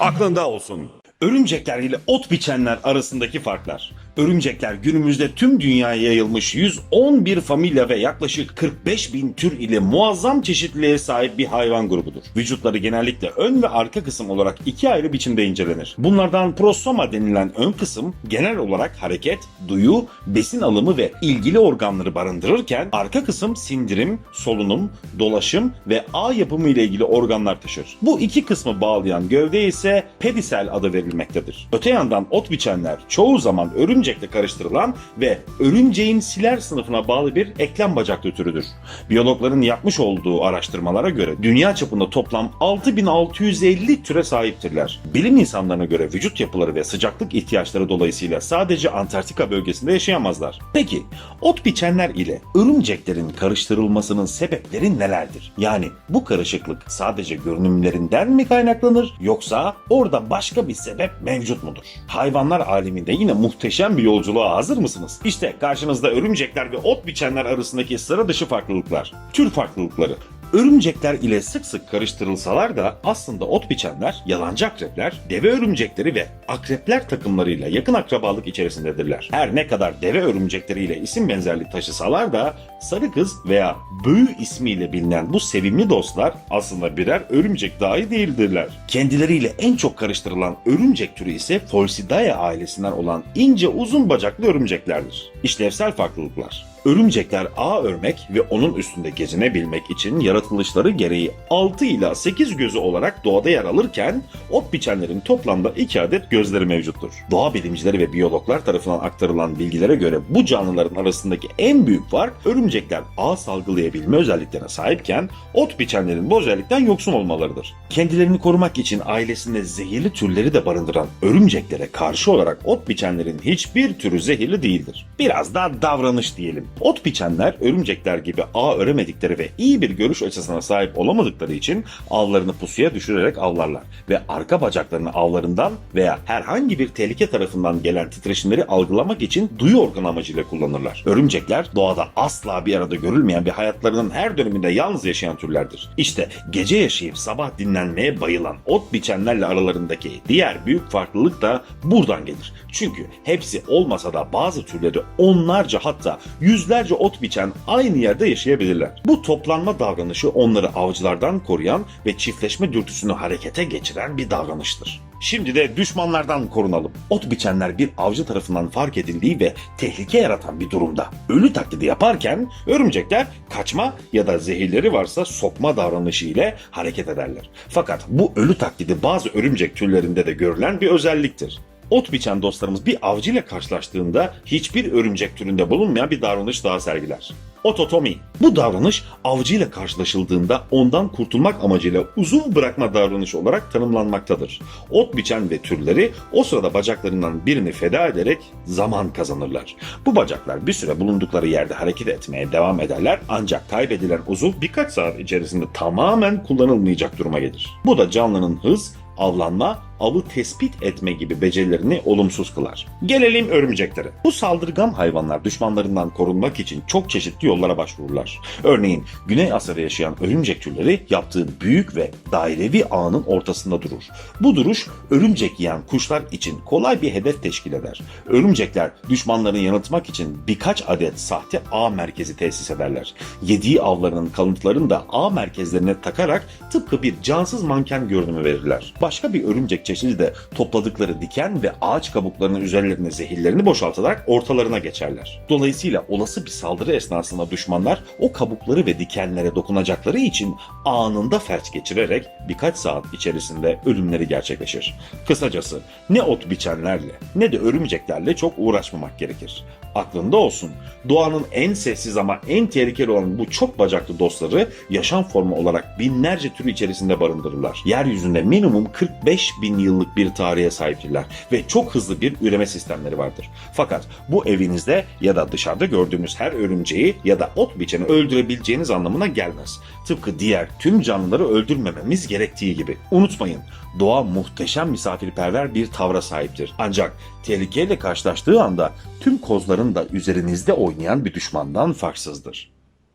Aklında olsun. Örümcekler ile ot biçenler arasındaki farklar. Örümcekler günümüzde tüm dünyaya yayılmış 111 familya ve yaklaşık 45 bin tür ile muazzam çeşitliliğe sahip bir hayvan grubudur. Vücutları genellikle ön ve arka kısım olarak iki ayrı biçimde incelenir. Bunlardan prosoma denilen ön kısım genel olarak hareket, duyu, besin alımı ve ilgili organları barındırırken arka kısım sindirim, solunum, dolaşım ve ağ yapımı ile ilgili organlar taşır. Bu iki kısmı bağlayan gövde ise pedisel adı verilmektedir. Öte yandan ot biçenler çoğu zaman örümcekle karıştırılan ve örümceğin siler sınıfına bağlı bir eklem bacaklı türüdür. Biyologların yapmış olduğu araştırmalara göre dünya çapında toplam 6650 türe sahiptirler. Bilim insanlarına göre vücut yapıları ve sıcaklık ihtiyaçları dolayısıyla sadece Antarktika bölgesinde yaşayamazlar. Peki ot biçenler ile örümceklerin karıştırılmasının sebepleri nelerdir? Yani bu karışıklık sadece görünümlerinden mi kaynaklanır yoksa orada başka bir sebep mevcut mudur? Hayvanlar aleminde yine muhteşem bir yolculuğa hazır mısınız? İşte karşınızda örümcekler ve ot biçenler arasındaki sıra dışı farklılıklar. Tür farklılıkları. Örümcekler ile sık sık karıştırılsalar da aslında ot biçenler, yalancı akrepler, deve örümcekleri ve akrepler takımlarıyla yakın akrabalık içerisindedirler. Her ne kadar deve örümcekleriyle isim benzerliği taşısalar da sarı kız veya böğü ismiyle bilinen bu sevimli dostlar aslında birer örümcek dahi değildirler. Kendileriyle en çok karıştırılan örümcek türü ise Folcidae ailesinden olan ince uzun bacaklı örümceklerdir. İşlevsel farklılıklar. Örümcekler ağ örmek ve onun üstünde gezinebilmek için yaratılışları gereği 6 ila 8 gözü olarak doğada yer alırken ot biçenlerin toplamda 2 adet gözleri mevcuttur. Doğa bilimcileri ve biyologlar tarafından aktarılan bilgilere göre bu canlıların arasındaki en büyük fark örümcekler ağ salgılayabilme özelliklerine sahipken ot biçenlerin bu özellikten yoksun olmalarıdır. Kendilerini korumak için ailesinde zehirli türleri de barındıran örümceklere karşı olarak ot biçenlerin hiçbir türü zehirli değildir. Biraz daha davranış diyelim. Ot biçenler örümcekler gibi ağ öremedikleri ve iyi bir görüş açısına sahip olamadıkları için avlarını pusuya düşürerek avlarlar ve arka bacaklarını avlarından veya herhangi bir tehlike tarafından gelen titreşimleri algılamak için duyu organı amacıyla kullanırlar. Örümcekler doğada asla bir arada görülmeyen ve hayatlarının her döneminde yalnız yaşayan türlerdir. İşte gece yaşayıp sabah dinlenmeye bayılan ot biçenlerle aralarındaki diğer büyük farklılık da buradan gelir. Çünkü hepsi olmasa da bazı türleri onlarca hatta yüzlerce ot biçen aynı yerde yaşayabilirler. Bu toplanma davranışı onları avcılardan koruyan ve çiftleşme dürtüsünü harekete geçiren bir davranıştır. Şimdi de düşmanlardan korunalım. Ot biçenler bir avcı tarafından fark edildiği ve tehlike yaratan bir durumda ölü taklidi yaparken örümcekler kaçma ya da zehirleri varsa sokma davranışı ile hareket ederler. Fakat bu ölü taklidi bazı örümcek türlerinde de görülen bir özelliktir. Ot biçen dostlarımız bir avcı ile karşılaştığında hiçbir örümcek türünde bulunmayan bir davranış daha sergiler. Ototomi. Bu davranış avcı ile karşılaşıldığında ondan kurtulmak amacıyla uzuv bırakma davranışı olarak tanımlanmaktadır. Ot biçen ve türleri o sırada bacaklarından birini feda ederek zaman kazanırlar. Bu bacaklar bir süre bulundukları yerde hareket etmeye devam ederler ancak kaybedilen uzuv birkaç saat içerisinde tamamen kullanılmayacak duruma gelir. Bu da canlının hız, avlanma, avı tespit etme gibi becerilerini olumsuz kılar. Gelelim örümceklere. Bu saldırgan hayvanlar düşmanlarından korunmak için çok çeşitli yollara başvururlar. Örneğin Güney Asya'da yaşayan örümcek türleri yaptığı büyük ve dairevi ağının ortasında durur. Bu duruş örümcek yiyen kuşlar için kolay bir hedef teşkil eder. Örümcekler düşmanlarını yanıltmak için birkaç adet sahte ağ merkezi tesis ederler. Yediği avlarının kalıntılarını da ağ merkezlerine takarak tıpkı bir cansız manken görünümü verirler. Başka bir örümcek çeşidi de topladıkları diken ve ağaç kabuklarının üzerlerine zehirlerini boşaltarak ortalarına geçerler. Dolayısıyla olası bir saldırı esnasında düşmanlar o kabukları ve dikenlere dokunacakları için anında felç geçirerek birkaç saat içerisinde ölümleri gerçekleşir. Kısacası ne ot biçenlerle ne de örümceklerle çok uğraşmamak gerekir. Aklında olsun doğanın en sessiz ama en tehlikeli olan bu çok bacaklı dostları yaşam formu olarak binlerce tür içerisinde barındırırlar. Yeryüzünde minimum 45 bin yıllık bir tarihe sahiptirler ve çok hızlı bir üreme sistemleri vardır. Fakat bu evinizde ya da dışarıda gördüğünüz her örümceği ya da ot biçeni öldürebileceğiniz anlamına gelmez. Tıpkı diğer tüm canlıları öldürmememiz gerektiği gibi. Unutmayın, doğa muhteşem misafirperver bir tavra sahiptir. Ancak tehlikeyle karşılaştığı anda tüm kozların da üzerinizde oynayan bir düşmandan farksızdır.